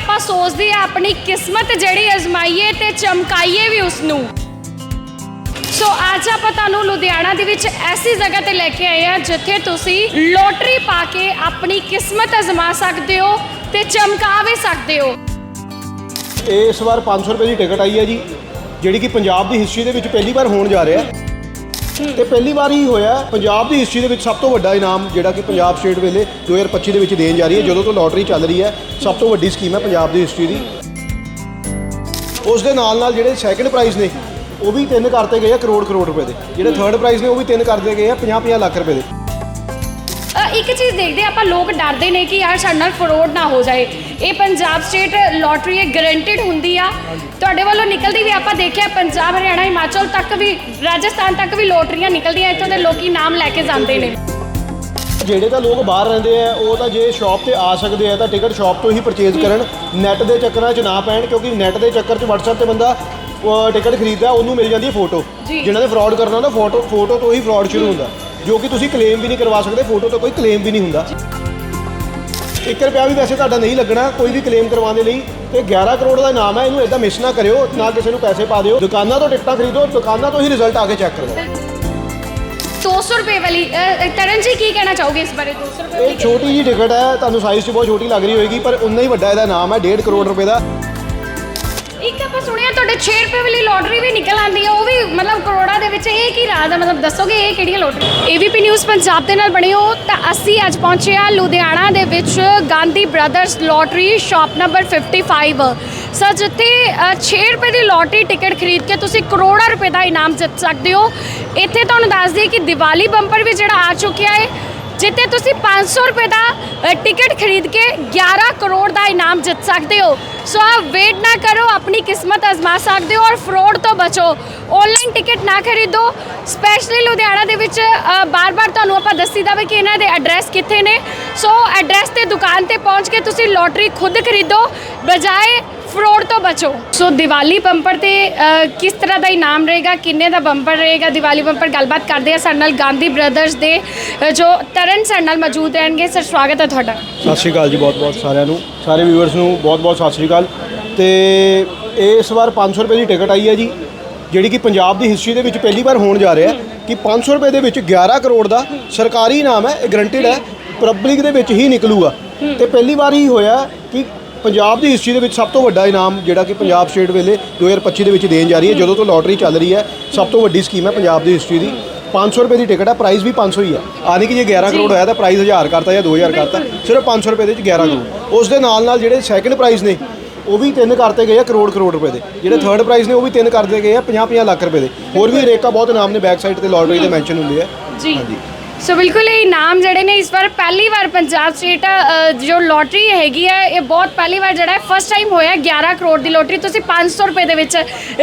ਆਪਾਂ ਸੋਚਦੇ ਆ ਆਪਣੀ ਕਿਸਮਤ ਜਿਹੜੀ ਅਜ਼ਮਾਈਏ ਤੇ ਚਮਕਾਈਏ ਵੀ ਉਸ ਨੂੰ ਸੋ ਅੱਜ ਆਪਾਂ ਤੁਹਾਨੂੰ ਲੁਧਿਆਣਾ ਦੇ ਵਿੱਚ ਐਸੀ ਜਗ੍ਹਾ ਤੇ ਲੈ ਕੇ ਆਏ ਆ ਜਿੱਥੇ ਤੁਸੀਂ ਲੋਟਰੀ ਪਾ ਕੇ ਆਪਣੀ ਕਿਸਮਤ ਅਜ਼ਮਾ ਸਕਦੇ ਹੋ ਤੇ ਚਮਕਾ ਵੀ ਸਕਦੇ ਹੋ। ਇਸ ਵਾਰ 500 ਰੁਪਏ ਦੀ ਟਿਕਟ ਆਈ ਹੈ ਜੀ, ਜਿਹੜੀ ਕਿ ਪੰਜਾਬ ਦੀ ਹਿਸਟਰੀ ਦੇ ਵਿੱਚ ਪਹਿਲੀ ਵਾਰ ਹੋਣ ਜਾ ਰਿਹਾ। ਹੈ ਤੇ ਪਹਿਲੀ ਵਾਰ ਹੀ ਹੋਇਆ ਪੰਜਾਬ ਦੀ ਹਿਸਟਰੀ ਦੇ ਵਿੱਚ ਸਭ ਤੋਂ ਵੱਡਾ ਇਨਾਮ ਜਿਹੜਾ ਕਿ ਪੰਜਾਬ ਸਟੇਟ ਵੇਲੇ 2025 ਦੇ ਵਿੱਚ ਦੇਣ ਜਾ ਰਹੀ ਹੈ ਜਦੋਂ ਤੋਂ ਲੋਟਰੀ ਚੱਲ ਰਹੀ ਹੈ ਸਭ ਤੋਂ ਵੱਡੀ ਸਕੀਮ ਹੈ ਪੰਜਾਬ ਦੀ ਹਿਸਟਰੀ ਦੀ। ਉਸ ਦੇ ਨਾਲ ਨਾਲ ਜਿਹੜੇ ਸੈਕੰਡ ਪ੍ਰਾਈਜ਼ ਨੇ ਉਹ ਵੀ ਤਿੰਨ ਕਰਤੇ ਗਏ ਆ ਕਰੋੜ ਕਰੋੜ ਰੁਪਏ ਦੇ। ਜਿਹੜੇ ਥਰਡ ਪ੍ਰਾਈਜ਼ ਨੇ ਉਹ ਵੀ ਤਿੰਨ ਕਰਦੇ ਗਏ ਆ 50 50 ਲੱਖ ਰੁਪਏ ਦੇ। ਅ, ਇੱਕ ਚੀਜ਼ ਦੇਖਦੇ ਆਪਾਂ ਲੋਕ ਡਰਦੇ ਨੇ ਕਿ ਯਾਰ ਸਾਡੇ ਨਾਲ ਫਰੋਡ ਨਾ ਹੋ ਜਾਏ। ਇਹ ਪੰਜਾਬ ਸਟੇਟ ਲੋਟਰੀ ਇਹ ਗਰੰਟਡ ਹੁੰਦੀ ਆ। ਤੁਹਾਡੇ ਵੱਲੋਂ ਨਿਕਲਦੀ ਵੀ ਆਪਾਂ ਦੇਖਿਆ ਪੰਜਾਬ ਹਰਿਆਣਾ ਹਿਮਾਚਲ ਤੱਕ ਵੀ ਰਾਜਸਥਾਨ ਤੱਕ ਵੀ ਲੋਟਰੀਆਂ ਨਿਕਲਦੀਆਂ ਇੱਥੋਂ ਦੇ ਲੋਕੀ ਨਾਮ ਲੈ ਕੇ ਜਾਂਦੇ ਨੇ। ਜਿਹੜੇ ਤਾਂ ਲੋਕ ਬਾਹਰ ਰਹਿੰਦੇ ਆ ਉਹ ਤਾਂ ਜੇ ਸ਼ਾਪ ਤੇ ਆ ਸਕਦੇ ਆ ਤਾਂ ਟਿਕਟ ਸ਼ਾਪ ਤੋਂ ਹੀ ਪਰਚੇਜ਼ ਕਰਨ ਨੈਟ ਦੇ ਚੱਕਰਾਂ 'ਚ ਨਾ ਪੈਣ ਕਿਉਂਕਿ ਨੈਟ ਦੇ ਚੱਕਰ 'ਚ WhatsApp ਤੇ ਬੰਦਾ ਟਿਕਟ ਖਰੀਦਦਾ ਉਹਨੂੰ ਮਿਲ ਜਾਂਦੀ ਹੈ ਫੋਟੋ ਜੀ। ਜਿਨ੍ਹਾਂ ਨੇ ਫਰਾਡ ਕਰਨਾ ਹੁੰਦਾ ਫੋਟੋ ਫੋਟੋ ਤੋਂ ਹੀ ਫਰਾਡ ਸ਼ੁਰੂ ਹੁੰਦਾ। ਜੋ ਕਿ ਤੁਸੀਂ ਕਲੇਮ ਵੀ ਨਹੀਂ ਕਰਵਾ ਸਕਦੇ ਫੋਟੋ ਤੋਂ ਕੋਈ ਕਲੇਮ ਵੀ ਨਹੀਂ ਹੁੰਦਾ। 1 ਰੁਪਿਆ ਵੀ ਵੈਸੇ ਤੁਹਾਡਾ ਨਹੀਂ ਲੱਗਣਾ ਕੋਈ ਵੀ ਕਲੇਮ ਕਰਵਾਉਣ ਦੇ ਲਈ। ਤੇ 11 ਕਰੋੜ ਦਾ ਇਨਾਮ ਹੈ ਇਹਨੂੰ ਇਦਾਂ ਮਿਸ ਨਾ ਕਰਿਓ ਨਾ ਕਿਸੇ ਨੂੰ ਪੈਸੇ ਪਾ ਦਿਓ। ਦੁਕਾਨਾਂ ਤੋਂ ਟਿਕਟਾਂ ਖਰੀਦੋ ਦੁਕਾਨਾਂ ਤੋਂ ਹੀ ਰਿਜ਼ਲਟ ਆ ਕੇ ਚੈੱਕ ਕਰਵਾਓ 200 ਰੁਪਏ ਵਾਲੀ ਅ, ਤਰਨ ਜੀ ਕੀ ਕਹਿਣਾ ਚਾਹੋਗੇ ਇਸ ਬਾਰੇ? 200 ਰੁਪਏ ਇਹ ਛੋਟੀ ਜੀ ਟਿਕਟ ਹੈ? ਤੁਹਾਨੂੰ ਸਾਈਜ਼ 'ਚ ਬਹੁਤ ਛੋਟੀ ਲੱਗ ਰਹੀ ਹੋਏਗੀ ਪਰ ਉਨਾ ਹੀ ਵੱਡਾ ਇਹਦਾ ਨਾਮ ਹੈ 1.5 ਕਰੋੜ ਰੁਪਏ ਦਾ। ਇੱਕ ਤੁਹਾਡੇ 6 ਰੁਪਏ ਵਾਲੀ ਲੋਟਰੀ ਵੀ ਨਿਕਲ ਆਂਦੀ ਹੈ ਉਹ ਵੀ ਮਤਲਬ ਕਰੋੜਾਂ ਦੇ ਵਿੱਚ ਇਹ ਕੀ ਰਾਜ ਹੈ ਮਤਲਬ ਦੱਸੋਗੇ ਇਹ ਕਿਹੜੀਆਂ ਲੋਟਰੀ ਏਵੀਪੀ ਨਿਊਜ਼ ਪੰਜਾਬ ਦੇ ਨਾਲ ਬਣੇ ਹੋ ਤਾਂ ਅਸੀਂ ਅੱਜ ਪਹੁੰਚੇ ਆ ਲੁਧਿਆਣਾ ਦੇ ਵਿੱਚ Gandhi brothers lottery shop number 55 sir ਜਿੱਥੇ ਅ, 6 ਰੁਪਏ ਦੀ ਲੋਟਰੀ ਟਿਕਟ ਖਰੀਦ ਕੇ ਤੁਸੀਂ ਕਰੋੜਾਂ ਰੁਪਏ ਦਾ ਇਨਾਮ ਜਿੱਤ ਸਕਦੇ ਹੋ। ਇੱਥੇ ਤੁਹਾਨੂੰ ਦੱਸ ਦਈਏ ਕਿ ਦੀਵਾਲੀ ਬੰਪਰ ਵੀ ਜਿਹੜਾ ਆ ਚੁੱਕਿਆ ਹੈ। ਜਿੱਥੇ ਤੁਸੀਂ 500 ਰੁਪਏ ਦਾ ਟਿਕਟ ਖਰੀਦ ਕੇ 11 ਕਰੋੜ ਦਾ ਇਨਾਮ ਜਿੱਤ ਸਕਦੇ ਹੋ। ਸੋ ਆ ਵੇਟ ਨਾ ਕਰੋ, ਆਪਣੀ ਕਿਸਮਤ ਅਜ਼ਮਾ ਸਕਦੇ ਹੋ ਔਰ ਫਰੋਡ ਤੋਂ ਬਚੋ। ਆਨਲਾਈਨ ਟਿਕਟ ਨਾ ਖਰੀਦੋ ਸਪੈਸ਼ਲੀ ਲੁਧਿਆਣਾ ਦੇ ਵਿੱਚ ਬਾਰ-ਬਾਰ ਤੁਹਾਨੂੰ ਆਪਾਂ ਦੱਸੀ ਦਵੇ ਕਿ ਇਹਨਾਂ ਦੇ ਐਡਰੈਸ ਕਿੱਥੇ ਨੇ। ਸੋ ਐਡਰੈਸ ਤੇ ਦੁਕਾਨ ਤੇ ਪਹੁੰਚ ਕੇ ਤੁਸੀਂ ਲੋਟਰੀ ਖੁਦ ਖਰੀਦੋ, ਬਜਾਏ ਫਰੋਡ ਤੋਂ ਬਚੋ। ਸੋ ਦੀਵਾਲੀ ਬੰਪਰ ਤੇ ਕਿਸ ਤਰ੍ਹਾਂ ਦਾ ਇਨਾਮ ਰਹੇਗਾ, ਕਿੰਨੇ ਦਾ ਬੰਪਰ ਰਹੇਗਾ, ਦੀਵਾਲੀ ਬੰਪਰ ਗੱਲਬਾਤ ਕਰਦੇ ਆ ਸਾਡੇ ਨਾਲ ਗਾਂਧੀ ਬ੍ਰਦਰਸ ਦੇ ਜੋ ਤਰਨ ਸਾਡੇ ਨਾਲ ਮੌਜੂਦ ਰਹਿਣਗੇ। ਸਰ, ਸਵਾਗਤ ਹੈ ਤੁਹਾਡਾ। ਸਤਿ ਸ਼੍ਰੀ ਅਕਾਲ ਜੀ ਬਹੁਤ-ਬਹੁਤ ਸਾਰਿਆਂ ਨੂੰ, ਸਾਰੇ ਵਿਊਅਰਸ ਨੂੰ ਬਹੁਤ-ਬਹੁਤ ਸਤਿ ਸ਼੍ਰੀ ਅਕਾਲ। ਤੇ ਇਸ ਵਾਰ 500 ਰੁਪਏ ਦੀ ਟਿਕਟ ਆਈ ਹੈ ਜੀ, ਜਿਹੜੀ ਕਿ ਪੰਜਾਬ ਦੀ ਹਿਸਟਰੀ ਦੇ ਵਿੱਚ ਪਹਿਲੀ ਵਾਰ ਹੋਣ ਜਾ ਰਿਹਾ ਹੈ ਕਿ 500 ਰੁਪਏ ਦੇ ਵਿੱਚ 11 ਕਰੋੜ ਦਾ ਸਰਕਾਰੀ ਇਨਾਮ ਹੈ, ਇਹ ਗਰੰਟਿਡ ਹੈ ਪਬਲਿਕ ਦੇ ਵਿੱਚ ਹੀ ਨਿਕਲੂਗਾ। ਤੇ ਪਹਿਲੀ ਵਾਰ ਹੀ ਹੋਇਆ ਕਿ ਪੰਜਾਬ ਦੀ ਹਿਸਟਰੀ ਦੇ ਵਿੱਚ ਸਭ ਤੋਂ ਵੱਡਾ ਇਨਾਮ ਜਿਹੜਾ ਕਿ ਪੰਜਾਬ ਸਟੇਟ ਵੇਲੇ 2025 ਦੇ ਵਿੱਚ ਦੇਣ ਜਾ ਰਹੀ ਹੈ ਜਦੋਂ ਤੋਂ ਲੋਟਰੀ ਚੱਲ ਰਹੀ ਹੈ ਸਭ ਤੋਂ ਵੱਡੀ ਸਕੀਮ ਹੈ ਪੰਜਾਬ ਦੀ ਹਿਸਟਰੀ ਦੀ। 500 ਰੁਪਏ ਦੀ ਟਿਕਟ ਹੈ ਪ੍ਰਾਈਸ ਵੀ 500 ਹੀ ਹੈ। ਆ ਨਹੀਂ ਕਿ ਜੇ 11 ਕਰੋੜ ਹੋਇਆ ਤਾਂ ਪ੍ਰਾਈਸ 1000 ਕਰਤਾ ਜਾਂ 2000 ਕਰਤਾ ਸਿਰਫ 500 ਰੁਪਏ ਦੇ ਵਿੱਚ 11 ਕਰੋੜ। ਉਸ ਦੇ ਨਾਲ ਨਾਲ ਜਿਹੜੇ ਸੈਕੰਡ ਪ੍ਰਾਈਸ ਨੇ ਉਹ ਵੀ ਤਿੰਨ ਕਰਤੇ ਗਏ ਆ ਕਰੋੜ ਕਰੋੜ ਰੁਪਏ ਦੇ। ਜਿਹੜੇ ਥਰਡ ਪ੍ਰਾਈਸ ਨੇ ਉਹ ਵੀ ਤਿੰਨ ਕਰਦੇ ਗਏ ਆ 50 50 ਲੱਖ ਰੁਪਏ ਦੇ। ਹੋਰ ਵੀ ਰੇਕਾ ਬਹੁਤ ਇਨਾਮ ਨੇ ਬੈਕ ਸਾਈਡ ਤੇ ਲੋਟਰੀ ਦੇ ਮੈਂਸ਼ਨ ਹੁੰਦੇ ਆ। ਜੀ। ਹਾਂਜੀ। ਸੋ ਬਿਲਕੁਲ ਇਹ ਇਨਾਮ ਜਿਹੜੇ ਨੇ ਇਸ ਵਾਰ ਪਹਿਲੀ ਵਾਰ ਪੰਜਾਬ ਸਟੇਟ ਜੋ ਲੋਟਰੀ ਹੈਗੀ ਹੈ ਇਹ ਬਹੁਤ ਪਹਿਲੀ ਵਾਰ ਜਿਹੜਾ ਹੈ ਫਸਟ ਟਾਈਮ ਹੋਇਆ 11 ਕਰੋੜ ਦੀ ਲੋਟਰੀ ਤੁਸੀਂ 500 ਰੁਪਏ ਦੇ ਵਿੱਚ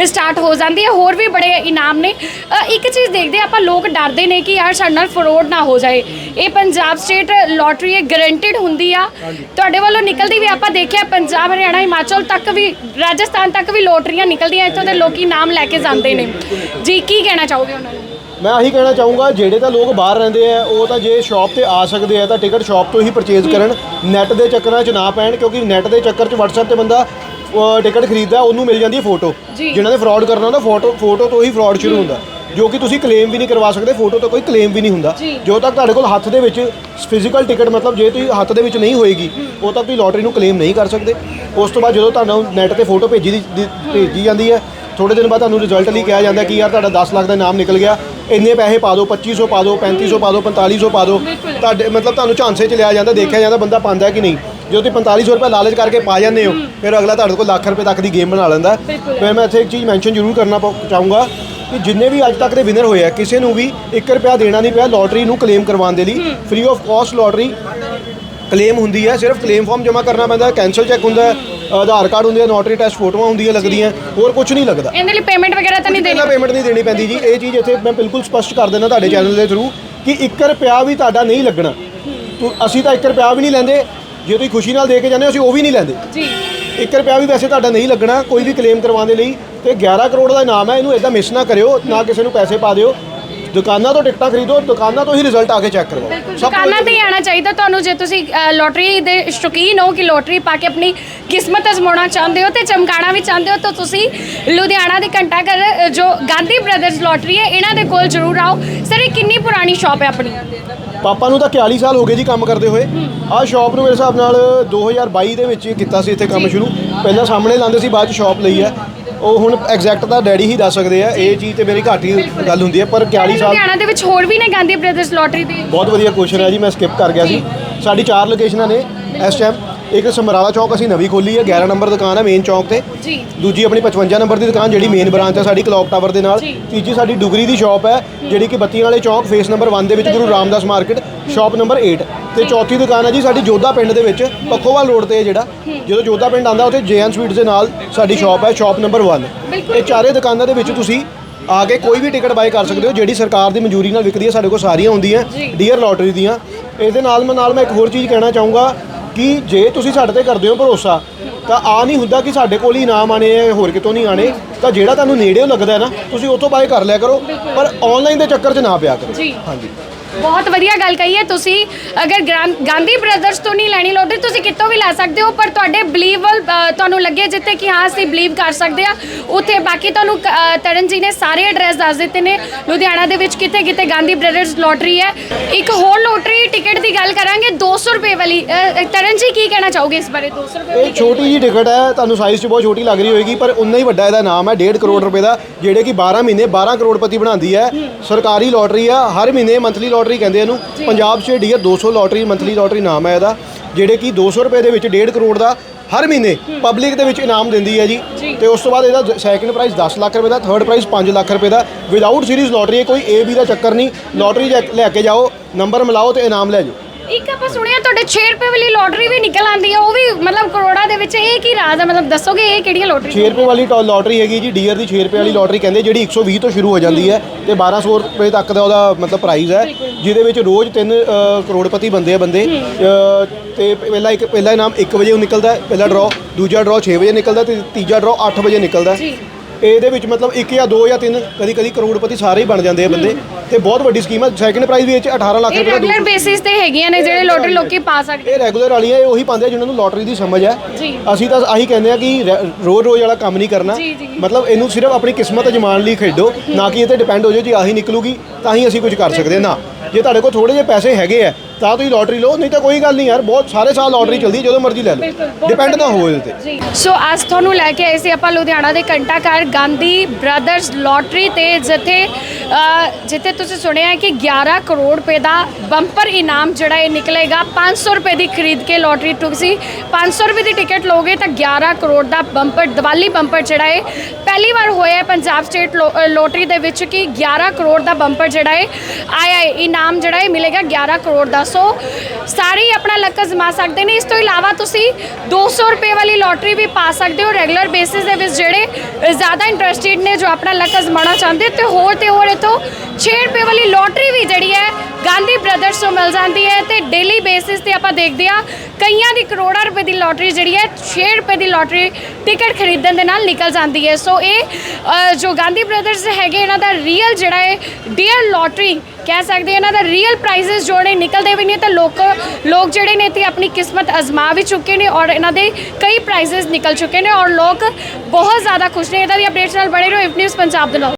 ਸਟਾਰਟ ਹੋ ਜਾਂਦੀ ਹੈ। ਹੋਰ ਵੀ ਬੜੇ ਇਨਾਮ ਨੇ। ਇੱਕ ਚੀਜ਼ ਦੇਖਦੇ ਆਪਾਂ ਲੋਕ ਡਰਦੇ ਨੇ ਕਿ ਯਾਰ ਸਾਡੇ ਨਾਲ ਫਰੋਡ ਨਾ ਹੋ ਜਾਏ। ਇਹ ਪੰਜਾਬ ਸਟੇਟ ਲੋਟਰੀ ਇਹ ਗਰੰਟਡ ਹੁੰਦੀ ਆ। ਤੁਹਾਡੇ ਵੱਲੋਂ ਨਿਕਲਦੀ ਵੀ ਆਪਾਂ ਦੇਖਿਆ ਪੰਜਾਬ ਹਰਿਆਣਾ ਹਿਮਾਚਲ ਤੱਕ ਵੀ ਰਾਜਸਥਾਨ ਤੱਕ ਵੀ ਲੋਟਰੀਆਂ ਨਿਕਲਦੀਆਂ। ਇੱਥੋਂ ਦੇ ਲੋਕੀ ਨਾਮ ਲੈ ਕੇ ਜਾਂਦੇ ਨੇ। ਜੀ ਕੀ ਕਹਿਣਾ ਚਾਹੋਗੇ ਉਹਨਾਂ ਨੂੰ? ਮੈਂ ਆਹੀ ਕਹਿਣਾ ਚਾਹੂੰਗਾ ਜਿਹੜੇ ਤਾਂ ਲੋਕ ਬਾਹਰ ਰਹਿੰਦੇ ਆ ਉਹ ਤਾਂ ਜੇ ਸ਼ਾਪ ਤੇ ਆ ਸਕਦੇ ਆ ਤਾਂ ਟਿਕਟ ਸ਼ਾਪ ਤੋਂ ਹੀ ਪਰਚੇਜ਼ ਕਰਨ ਨੈਟ ਦੇ ਚੱਕਰਾਂ 'ਚ ਨਾ ਪੈਣ ਕਿਉਂਕਿ ਨੈਟ ਦੇ ਚੱਕਰ 'ਚ WhatsApp ਤੇ ਬੰਦਾ ਟਿਕਟ ਖਰੀਦਦਾ ਉਹਨੂੰ ਮਿਲ ਜਾਂਦੀ ਹੈ ਫੋਟੋ। ਜਿਨ੍ਹਾਂ ਨੇ ਫਰਾਡ ਕਰਨਾ ਹੁੰਦਾ ਫੋਟੋ ਫੋਟੋ ਤੋਂ ਹੀ ਫਰਾਡ ਸ਼ੁਰੂ ਹੁੰਦਾ। ਜੋ ਕਿ ਤੁਸੀਂ ਕਲੇਮ ਵੀ ਨਹੀਂ ਕਰਵਾ ਸਕਦੇ ਫੋਟੋ ਤੋਂ ਕੋਈ ਕਲੇਮ ਵੀ ਨਹੀਂ ਹੁੰਦਾ। ਜੀ। ਤੱਕ ਤੁਹਾਡੇ ਕੋਲ ਹੱਥ ਦੇ ਵਿੱਚ ਫਿਜ਼ੀਕਲ ਟਿਕਟ ਮਤਲਬ ਜੇ ਤੁਸੀਂ ਹੱਥ ਦੇ ਵਿੱਚ ਨਹੀਂ ਹੋਏਗੀ ਉਹ ਤੱਕ ਤੁਸੀਂ ਲੋਟਰੀ ਨੂੰ ਕਲੇਮ ਨਹੀਂ ਕਰ ਸਕਦੇ। ਉਸ ਤੋਂ ਬਾਅਦ ਜਦੋਂ ਤੁਹਾਨੂੰ ਨੈਟ ਤੇ ਫੋਟੋ ਭੇਜੀ ਭੇਜੀ ਜਾਂਦੀ ਹੈ ਥੋੜੇ ਦਿਨ ਬਾਅਦ ਤੁਹਾਨੂੰ ਰਿਜ਼ਲਟ ਲਈ ਕਿਹਾ ਜਾਂਦਾ ਕਿ ਯਾਰ ਤੁਹਾਡਾ 10 ਲੱਖ ਦਾ ਇਨਾਮ ਨਿਕਲ ਗਿਆ ਇੰਨੇ ਪੈਸੇ ਪਾ ਦਿਓ 2500 ਪਾ ਦਿਓ 3500 ਪਾ ਦਿਓ 4500 ਪਾ ਦਿਓ। ਤੁਹਾਡੇ ਮਤਲਬ ਤੁਹਾਨੂੰ ਝਾਂਸੇ ਚ ਲਿਆ ਜਾਂਦਾ ਦੇਖਿਆ ਜਾਂਦਾ ਬੰਦਾ ਪਾਉਂਦਾ ਕਿ ਨਹੀਂ। ਜਦੋਂ ਤੁਸੀਂ 4500 ਰੁਪਏ ਲਾਲਚ ਕਰਕੇ ਪਾ ਜਾਂਦੇ ਹੋ ਫਿਰ ਅਗਲਾ ਤੁਹਾਡੇ ਕੋਲ ਲੱਖ ਰੁਪਏ ਤੱਕ ਦੀ ਗੇਮ ਬਣਾ ਲੈਂਦਾ ਫਿਰ ਮੈਂ ਇੱਥੇ ਇੱਕ ਚੀਜ਼ ਮੈਂਸ਼ਨ ਜ਼ਰੂਰ ਕਰਨਾ ਚਾਹੂੰਗਾ ਕਿ ਜਿੰਨੇ ਵੀ ਅੱਜ ਤੱਕ ਦੇ ਵਿਨਰ ਹੋਏ ਆ ਕਿਸੇ ਨੂੰ ਵੀ 1 ਰੁਪਿਆ ਦੇਣਾ ਨਹੀਂ ਪਿਆ ਲੋਟਰੀ ਨੂੰ ਕਲੇਮ ਕਰਵਾਉਣ ਦੇ ਲਈ। Free of cost lottery claim ਹੁੰਦੀ ਹੈ ਸਿਰਫ ਕਲੇਮ ਫਾਰਮ ਜਮ੍ਹਾਂ ਕਰਨਾ ਪੈਂਦਾ ਕੈਂਸਲ ਚੈੱਕ ਹੁੰਦਾ ਹੈ, ਆਧਾਰ ਕਾਰਡ ਹੁੰਦੇ ਆ ਨੋਟਰੀ ਟੈਸਟ ਫੋਟੋਆਂ ਹੁੰਦੀਆਂ ਲੱਗਦੀਆਂ ਹੋਰ ਕੁਝ ਨਹੀਂ ਲੱਗਦਾ। ਇਹਦੇ ਲਈ ਪੇਮੈਂਟ ਵਗੈਰਾ ਤਾਂ ਨਹੀਂ ਦੇਣੀ? ਪਹਿਲਾਂ ਪੇਮੈਂਟ ਨਹੀਂ ਦੇਣੀ ਪੈਂਦੀ ਜੀ। ਇਹ ਚੀਜ਼ ਇੱਥੇ ਮੈਂ ਬਿਲਕੁਲ ਸਪਸ਼ਟ ਕਰ ਦਿੰਦਾ ਤੁਹਾਡੇ ਚੈਨਲ ਦੇ ਥਰੂ ਕਿ 1 ਰੁਪਿਆ ਵੀ ਤੁਹਾਡਾ ਨਹੀਂ ਲੱਗਣਾ। ਤੂੰ ਅਸੀਂ ਤਾਂ 1 ਰੁਪਿਆ ਵੀ ਨਹੀਂ ਲੈਂਦੇ। ਜੇ ਤੁਸੀਂ ਖੁਸ਼ੀ ਨਾਲ ਦੇ ਕੇ ਜਾਂਦੇ ਹੋ ਅਸੀਂ ਉਹ ਵੀ ਨਹੀਂ ਲੈਂਦੇ। ਜੀ। 1 ਰੁਪਿਆ ਵੀ ਵੈਸੇ ਤੁਹਾਡਾ ਨਹੀਂ ਲੱਗਣਾ ਕੋਈ ਵੀ ਕਲੇਮ ਕਰਵਾਉਣ ਦੇ ਲਈ ਤੇ 11 ਕਰੋੜ ਦਾ ਇਨਾਮ ਹੈ ਇਹਨੂੰ ਇਦਾਂ ਮਿਸ ਨਾ ਕਰਿਓ ਨਾ ਕਿਸੇ ਨੂੰ ਪੈਸੇ ਪਾ ਦਿਓ। ਦੁਕਾਨਾਂ ਤੋਂ ਟਿਕਟਾਂ ਖਰੀਦੋ ਦੁਕਾਨਾਂ ਤੋਂ ਹੀ ਰਿਜ਼ਲਟ ਆ ਕੇ ਚੈੱਕ ਕਰਵਾਓ। ਦੁਕਾਨਾਂ ਤੇ ਹੀ ਆਣਾ ਚਾਹੀਦਾ ਤੁਹਾਨੂੰ ਜੇ ਤੁਸੀਂ ਲੋਟਰੀ ਦੇ ਸ਼ੌਕੀਨ ਹੋ ਕਿ ਲੋਟਰੀ ਪਾ ਕੇ ਆਪਣੀ ਕਿਸਮਤ ਅਜ਼ਮਾਉਣਾ ਚਾਹੁੰਦੇ ਹੋ ਤੇ ਚਮਕਾਣਾ ਵੀ ਚਾਹੁੰਦੇ ਹੋ ਤਾਂ ਤੁਸੀਂ ਲੁਧਿਆਣਾ ਦੇ ਘੰਟਾ ਘਰ ਜੋ ਗਾਂਧੀ ਬ੍ਰਦਰਜ਼ ਲੋਟਰੀ ਹੈ ਇਹਨਾਂ ਦੇ ਕੋਲ ਜ਼ਰੂਰ ਆਓ। ਸਰ ਇਹ ਕਿੰਨੀ ਪੁਰਾਣੀ ਸ਼ਾਪ ਹੈ ਆਪਣੀ? ਪਾਪਾ ਨੂੰ ਤਾਂ 41 ਸਾਲ ਹੋ ਗਏ ਜੀ ਕੰਮ ਕਰਦੇ ਹੋਏ। ਆਹ ਸ਼ਾਪ ਨੂੰ ਮੇਰੇ ਹਿਸਾਬ ਨਾਲ 2022 ਦੇ ਵਿੱਚ ਕੀਤਾ ਸੀ ਇੱਥੇ ਕੰਮ ਸ਼ੁਰੂ। ਪਹਿਲਾਂ ਸਾਹਮਣੇ ਲਾਉਂਦੇ ਸੀ ਬਾਅਦ ਚ ਸ਼ਾਪ ਲਈ ਹੈ। ਉਹ ਹੁਣ ਐਗਜ਼ੈਕਟ ਤਾਂ ਡੈਡੀ ਹੀ ਦੱਸ ਸਕਦੇ ਆ ਇਹ ਚੀਜ਼ ਤੇ ਮੇਰੀ ਘੱਟ ਹੀ ਗੱਲ ਹੁੰਦੀ ਹੈ ਪਰ 41 ਸਾਲ ਲੁਧਿਆਣਾ ਦੇ ਵਿੱਚ ਹੋਰ ਵੀ ਨੇ ਗਾਂਧੀ ਬ੍ਰਦਰਜ਼ ਲੋਟਰੀ ਦੇ। ਬਹੁਤ ਵਧੀਆ ਕੁਐਸਚਨ ਹੈ ਜੀ ਮੈਂ ਸਕਿਪ ਕਰ ਗਿਆ ਸੀ। ਸਾਡੀ ਚਾਰ ਲੋਕੇਸ਼ਨਾਂ ਨੇ ਇਸ ਟਾਈਮ ਇੱਕ ਸਮਰਾਲਾ ਚੌਕ ਅਸੀਂ ਨਵੀਂ ਖੋਲੀ ਹੈ 11 ਨੰਬਰ ਦੁਕਾਨ ਹੈ ਮੇਨ ਚੌਕ ਤੇ। ਜੀ। ਦੂਜੀ ਆਪਣੀ 55 ਨੰਬਰ ਦੀ ਦੁਕਾਨ ਜਿਹੜੀ ਮੇਨ ਬ੍ਰਾਂਚ ਹੈ ਸਾਡੀ ਕਲੌਕ ਟਾਵਰ ਦੇ ਨਾਲ। ਤੀਜੀ ਸਾਡੀ ਡੁਗਰੀ ਦੀ ਸ਼ਾਪ ਹੈ ਜਿਹੜੀ ਕਿ ਬੱਤੀਆਂ ਵਾਲੇ ਚੌਕ ਫੇਸ ਨੰਬਰ 1 ਦੇ ਵਿੱਚ Guru Ramdas market shop number 8 ਤੇ ਚੌਥੀ ਦੁਕਾਨ ਹੈ ਜੀ ਸਾਡੀ ਜੋਧਾ ਪਿੰਡ ਦੇ ਵਿੱਚ ਪੱਖੋਵਾਲ ਰੋਡ ਤੇ ਹੈ ਜਿਹੜਾ ਜਦੋਂ ਜੋਧਾ ਪਿੰਡ ਆਂਦਾ ਉੱਥੇ ਜੇਐਨ ਸਵੀਟਸ ਦੇ ਨਾਲ ਸਾਡੀ ਸ਼ਾਪ ਹੈ ਸ਼ਾਪ ਨੰਬਰ 1 ਬਿਲਕੁਲ। ਇਹ ਚਾਰੇ ਦੁਕਾਨਾਂ ਦੇ ਵਿੱਚ ਤੁਸੀਂ ਆ ਕੇ ਕੋਈ ਵੀ ਟਿਕਟ ਬਾਏ ਕਰ ਸਕਦੇ ਹੋ ਜਿਹੜੀ ਸਰਕਾਰ ਦੀ ਮਨਜ਼ੂਰੀ ਨਾਲ ਵਿਕਦੀ ਹੈ ਸਾਡੇ ਕੋਲ ਸਾਰੀਆਂ ਹੁੰਦੀਆਂ। ਡੀਅਰ ਲੋਟਰੀ ਦੀਆਂ। ਇਹਦੇ ਨਾਲ ਮੈਂ ਨਾਲ ਮੈਂ ਇੱਕ ਹੋਰ ਚੀਜ਼ ਕਹਿਣਾ ਚਾਹੂੰਗਾ ਕਿ ਜੇ ਤੁਸੀਂ ਸਾਡੇ ਤੇ ਕਰਦੇ ਹੋ ਭਰੋਸਾ ਤਾਂ ਆ ਨਹੀਂ ਹੁੰਦਾ ਕਿ ਸਾਡੇ ਕੋਲ ਹੀ ਇਨਾਮ ਆਣੇ ਹੈ ਹੋਰ ਕਿਤੋਂ ਨਹੀਂ ਆਣੇ ਤਾਂ ਜਿਹੜਾ ਤੁਹਾਨੂੰ ਨੇੜਿਓਂ ਲੱਗਦਾ ਹੈ ਨਾ ਤੁਸੀਂ ਉੱਥੋਂ ਬਾਏ ਕਰ ਲਿਆ ਕਰੋ। ਪਰ ਆਨਲਾਈਨ ਦੇ ਚੱਕਰ 'ਚ ਨਾ ਪਿਆ ਕਰੋ। ਹਾਂਜੀ। ਬਹੁਤ ਵਧੀਆ ਗੱਲ ਕਹੀ ਹੈ ਤੁਸੀਂ। ਅਗਰ ਗ੍ਰਾਂ- ਗਾਂਧੀ ਬ੍ਰਦਰਜ਼ ਤੋਂ ਨਹੀਂ ਲੈਣੀ ਲੋਟਰੀ ਤੁਸੀਂ ਕਿਤੋਂ ਵੀ ਲੈ ਸਕਦੇ ਹੋ ਪਰ ਤੁਹਾਡੇ ਬਲੀਵਲ ਤੁਹਾਨੂੰ ਲੱਗੇ ਜਿੱਥੇ ਕਿ ਹਾਂ ਅਸੀਂ ਬਲੀਵ ਕਰ ਸਕਦੇ ਆ ਉੱਥੇ ਬਾਕੀ ਤੁਹਾਨੂੰ ਕ- ਅ, ਤਰਨ ਜੀ ਨੇ ਸਾਰੇ ਐਡਰੈਸ ਦੱਸ ਦਿੱਤੇ ਨੇ। ਲੁਧਿਆਣਾ ਦੇ ਵਿੱਚ ਕਿਤੇ ਕਿਤੇ ਗਾਂਧੀ ਬ੍ਰਦਰਜ਼ ਲੋਟਰੀ ਹੈ। ਇੱਕ ਹੋਰ ਲੋਟਰੀ ਟਿਕਟ ਦੀ ਗੱਲ ਕਰਾਂਗੇ 200 ਰੁਪਏ ਵਾਲੀ। ਅ, ਤਰਨ ਜੀ ਕੀ ਕਹਿਣਾ ਚਾਹੋਗੇ ਇਸ ਬਾਰੇ? 200 ਰੁਪਏ ਇਹ ਵਾਲੀ ਛੋਟੀ ਜੀ ਟਿਕਟ ਹੈ ਤੁਹਾਨੂੰ ਸਾਈਜ਼ 'ਚ ਬਹੁਤ ਛੋਟੀ ਲੱਗ ਰਹੀ ਹੋਏਗੀ ਪਰ ਉਨਾ ਹੀ ਵੱਡਾ ਇਹਦਾ ਨਾਮ ਹੈ 1.5 ਕਰੋੜ ਰੁਪਏ ਦਾ ਜਿਹੜੇ ਕਿ 12 ਮਹੀਨੇ 12 ਕਰੋੜਪਤੀ ਬਣਾਉਂਦੀ ਹੈ। ਸਰਕਾਰੀ ਲੋਟਰੀ ਆ ਹਰ ਮਹੀਨੇ ਮੰਥਲੀ ਲੋਟਰੀ ਕਹਿੰਦੇ ਇਹਨੂੰ। ਪੰਜਾਬ 'ਚ ਡੀਅਰ 200 ਲੋਟਰੀ ਮੰਥਲੀ ਲੋਟਰੀ ਨਾਮ ਹੈ ਇਹਦਾ ਜਿਹੜੇ ਕਿ 200 ਰੁਪਏ ਦੇ ਵਿੱਚ 1.5 ਕਰੋੜ ਦਾ ਹਰ ਮਹੀਨੇ ਪਬਲਿਕ ਦੇ ਵਿੱਚ ਇਨਾਮ ਦਿੰਦੀ ਹੈ ਜੀ। ਤੇ ਉਸ ਤੋਂ ਬਾਅਦ ਇਹਦਾ ਸੈਕੰਡ ਪ੍ਰਾਈਜ਼ 10 ਲੱਖ ਰੁਪਏ ਦਾ ਥਰਡ ਪ੍ਰਾਈਜ਼ 5 ਲੱਖ ਰੁਪਏ ਦਾ। ਵਿਦਆਊਟ ਸੀਰੀਜ਼ ਲੋਟਰੀ ਹੈ ਕੋਈ ਏ ਬੀ ਦਾ ਚੱਕਰ ਨਹੀਂ। ਲੋਟਰੀ ਲੈ ਕੇ ਜਾਓ ਨੰਬਰ ਮਿਲਾਓ ਤੇ ਇਨਾਮ ਲੈ ਜਾਓ। ਇੱਕ ਆਪਾਂ ਸੁਣਿਆ ਤੁਹਾਡੇ 6 ਰੁਪਏ ਵਾਲੀ ਲੋਟਰੀ ਵੀ ਨਿਕਲ ਆਂਦੀ ਹੈ ਉਹ ਵੀ ਮਤਲਬ ਕਰੋੜਾਂ ਦੇ ਵਿੱਚ ਇਹ ਕੀ ਰਾਜ਼ ਹੈ ਮਤਲਬ ਦੱਸੋਗੇ ਇਹ ਕਿਹੜੀਆਂ ਲੋਟਰੀ 6 ਰੁਪਏ ਵਾਲੀ ਟੋ- ਲੋਟਰੀ ਹੈਗੀ ਜੀ ਡੀਅਰ ਦੀ 6 ਰੁਪਏ ਵਾਲੀ ਲੋਟਰੀ ਕਹਿੰਦੇ ਜਿਹੜੀ 120 ਤੋਂ ਸ਼ੁਰੂ ਹੋ ਜਾਂਦੀ ਹੈ ਤੇ 1200 ਰੁਪਏ ਤੱਕ ਦਾ ਉਹਦਾ ਮਤਲਬ ਪ੍ਰਾਈਸ ਹੈ ਜਿਹਦੇ ਵਿੱਚ ਰੋਜ਼ 3 ਕਰੋੜਪਤੀ ਬੰਦੇ ਆ ਬੰਦੇ ਅ, ਤੇ ਪਹਿਲਾ ਇੱਕ ਪਹਿਲਾ ਇਨਾਮ 1 ਵਜੇ ਨਿਕਲਦਾ ਹੈ, ਪਹਿਲਾ ਡਰਾਅ ਦੂਜਾ ਡਰਾਅ 6 ਵਜੇ ਨਿਕਲਦਾ ਤੇ ਤੀਜਾ ਡਰਾਅ 8 ਵਜੇ ਨਿਕਲਦਾ। ਜੀ। ਇਹਦੇ ਵਿੱਚ ਮਤਲਬ 1 ਜਾਂ 2 ਜਾਂ 3 ਕਦੀ ਕਦੀ ਕਰੋੜਪਤੀ ਸਾਰੇ ਹੀ ਬਣ ਜਾਂਦੇ ਆ ਬੰਦੇ ਤੇ ਬਹੁਤ ਵੱਡੀ ਸਕੀਮ ਹੈ ਸੈਕੰਡ ਪ੍ਰਾਈਜ਼ ਵੀ ਇਹ 'ਚ 18 ਲੱਖ ਇਹ ਰੁਪਏ ਦਾ ਰੈਗੂਲਰ ਬੇਸਿਸ ਤੇ ਹੈਗੀਆਂ ਨੇ ਜਿਹੜੇ ਲੋਟਰੀ ਲੋਕੀ ਪਾ ਸਕਦੇ ਇਹ ਰੈਗੂਲਰ ਵਾਲੀਆਂ ਇਹ ਉਹੀ ਪਾਉਂਦੇ ਆ ਜਿਨ੍ਹਾਂ ਨੂੰ ਲੋਟਰੀ ਦੀ ਸਮਝ ਹੈ ਜੀ। ਅਸੀਂ ਤਾਂ ਆਹੀ ਕਹਿੰਦੇ ਆ ਕਿ ਰੋਜ਼ ਰੋਜ਼ ਵਾਲਾ ਕੰਮ ਨਹੀਂ ਕਰਨਾ ਜੀ, ਜੀ। ਮਤਲਬ ਇਹਨੂੰ ਸਿਰਫ ਆਪਣੀ ਕਿਸਮਤ ਅਜਮਾਉਣ ਲਈ ਖੇਡੋ ਨਾ ਕਿ ਇਹ ਤੇ ਡਿਪੈਂਡ ਹੋ ਜਾਓ ਜੀ ਆਹੀ ਨਿਕਲੂਗੀ ਤਾਂ ਹੀ ਅਸੀਂ ਕੁਝ ਕਰ ਸਕਦੇ ਹਾਂ। ਨਾ ਜੇ ਤੁਹਾਡੇ ਕੋਲ ਥੋੜੇ ਜਿਹੇ ਪੈਸੇ ਹੈਗੇ ਆ ਤਾਂ ਤੁਸੀਂ ਲੋਟਰੀ ਲਓ ਨਹੀਂ ਤਾਂ ਕੋਈ ਗੱਲ ਨਹੀਂ ਯਾਰ ਬਹੁਤ ਸਾਰੇ ਸਾਲ ਲੋਟਰੀ ਚੱਲਦੀ ਹੈ, ਜਦੋਂ ਮਰਜ਼ੀ ਲੈ ਬਿਲਕੁਲ, ਲਓ ਬਹੁਤ ਡਿਪੈਂਡ ਨਾ ਵਧੀਆ। ਹੋਵੋ ਇਹਦੇ ਤੇ। ਜੀ। ਸੋ ਅੱਜ ਤੁਹਾਨੂੰ ਲੈ ਕੇ ਆਏ ਸੀ ਆਪਾਂ ਲੁਧਿਆਣਾ ਦੇ ਘੰਟਾਘਰ ਗਾਂਧੀ ਬ੍ਰਦਰਜ਼ ਲੋਟਰੀ ਤੇ ਜਿੱਥੇ ਅ, ਜਿੱਥੇ ਤੁਸੀਂ ਸੁਣਿਆ ਹੈ ਕਿ 11 ਕਰੋੜ ਰੁਪਏ ਦਾ ਬੰਪਰ ਇਨਾਮ ਜਿਹੜਾ ਇਹ ਨਿਕਲੇਗਾ 500 ਰੁਪਏ ਦੀ ਖਰੀਦ ਕੇ ਲੋਟਰੀ ਤੁਸੀਂ 500 ਰੁਪਏ ਦੀ ਟਿਕਟ ਲੋਗੇ ਤਾਂ 11 ਕਰੋੜ ਦਾ ਬੰਪਰ ਦੀਵਾਲੀ ਬੰਪਰ ਜਿਹੜਾ ਹੈ ਪਹਿਲੀ ਵਾਰ ਹੋਇਆ ਹੈ ਪੰਜਾਬ ਸਟੇਟ ਲੋਟਰੀ ਦੇ ਵਿੱਚ ਕਿ 11 ਕਰੋੜ ਦਾ ਬੰਪਰ ਜਿਹੜਾ ਹੈ ਆਇਆ ਹੈ ਇਨਾਮ ਜਿਹੜਾ ਹੈ ਮਿਲੇਗਾ 11 ਕਰੋੜ ਦਾ। ਸੋ ਸਾਰੇ ਹੀ ਆਪਣਾ ਲੱਕ ਅਜ਼ਮਾ ਸਕਦੇ ਨੇ। ਇਸ ਤੋਂ ਇਲਾਵਾ ਤੁਸੀਂ 200 ਰੁਪਏ ਵਾਲੀ ਲੋਟਰੀ ਵੀ ਪਾ ਸਕਦੇ ਹੋ ਰੈਗੂਲਰ ਬੇਸਿਸ ਦੇ ਵਿੱਚ, ਜਿਹੜੇ ਜ਼ਿਆਦਾ ਇੰਟਰਸਟਿਡ ਨੇ, ਜੋ ਆਪਣਾ ਲੱਕ ਅਜ਼ਮਾਉਣਾ ਚਾਹੁੰਦੇ ਤੇ ਹੋਰ ਤੇ ਹੋਰ ਇਥੋਂ 6 ਰੁਪਏ ਵਾਲੀ ਲੋਟਰੀ ਵੀ ਜਿਹੜੀ ਹੈ, ਗਾਂਧੀ ਬ੍ਰਦਰਸ ਤੋਂ ਮਿਲ ਜਾਂਦੀ ਹੈ। ਤੇ ਡੇਲੀ ਬੇਸਿਸ ਤੇ ਆਪਾਂ ਦੇਖਦੇ ਆ ਕਈਆਂ ਦੀ ਕਰੋੜਾਂ ਰੁਪਏ ਦੀ ਲੋਟਰੀ ਜਿਹੜੀ ਹੈ 6 ਰੁਪਏ ਦੀ ਲੋਟਰੀ ਟਿਕਟ ਖਰੀਦਣ ਦੇ ਨਾਲ ਨਿਕਲ ਜਾਂਦੀ ਹੈ। ਸੋ ਇਹ ਜੋ ਗਾਂਧੀ ਬ੍ਰਦਰਸ ਹੈਗੇ, ਇਹਨਾਂ ਦਾ ਰੀਅਲ ਜਿਹੜਾ ਹੈ ਡੀਅਰ ਲੋਟਰੀ ਕਹਿ ਸਕਦੇ ਇਹਨਾਂ ਦਾ ਰੀਅਲ ਪ੍ਰਾਈਜ਼ਸ ਜੋੜੇ ਨਿਕਲਦੇ ਵੀ ਨੇ, ਤੇ ਲੋਕ ਲੋਕ ਜਿਹੜੇ ਨੇ ਇੱਥੇ ਆਪਣੀ ਕਿਸਮਤ ਅਜ਼ਮਾ ਵੀ ਚੁੱਕੇ ਨੇ ਔਰ ਇਹਨਾਂ ਦੇ ਕਈ ਪ੍ਰਾਈਜ਼ਸ ਨਿਕਲ ਚੁੱਕੇ ਨੇ ਔਰ ਲੋਕ ਬਹੁਤ ਜ਼ਿਆਦਾ ਖੁਸ਼ ਨੇ। ਇਹਦਾ ਦੀ ਅਪਡੇਟਸ ਨਾਲ ਬਣੇ ਰਹੋ ਇਫ ਨਿਊਜ਼ ਪੰਜਾਬ ਦੇ ਨਾਲ